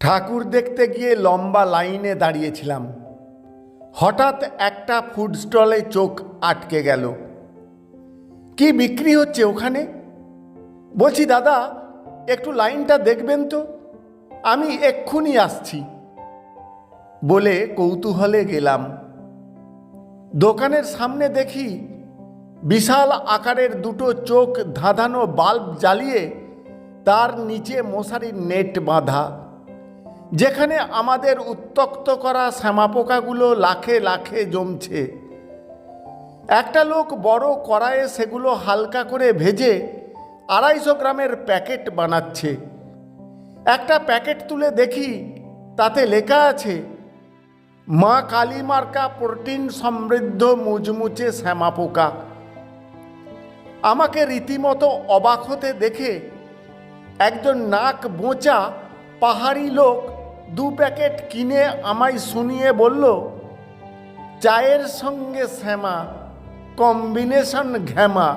ঠাকুর দেখতে গিয়ে লম্বা লাইনে দাঁড়িয়েছিলাম। হঠাৎ একটা ফুড স্টলে চোখ আটকে গেল। কি বিক্রি হচ্ছে ওখানে? বলছি, দাদা, একটু লাইনটা দেখবেন তো। আমি এক্ষুনি আসছি। বলে কৌতূহলে গেলাম। দোকানের সামনে দেখি বিশাল আকারের দুটো চোখ ধাঁধানো বাল্ব জ্বালিয়ে তার নিচে মশারির নেট বাঁধা। যেখানে আমাদের উত্তক্ত করা শ্যামাপোকাগুলো লাখে লাখে জমছে। একটা লোক বড় কড়াইয়ে সেগুলো হালকা করে ভেজে আড়াইশো গ্রামের প্যাকেট বানাচ্ছে। একটা প্যাকেট তুলে দেখি, তাতে লেখা আছে, মা কালী মার্কা প্রোটিন সমৃদ্ধ মুচমুচে শ্যামাপোকা। আমাকে রীতিমতো অবাক হতে দেখে একজন নাক বোঁচা পাহাড়ি লোক দু প্যাকেট কিনে আমায় শুনিয়ে বলল চায়ের সঙ্গে শ্যামা কম্বিনেশন ঘ্যামা।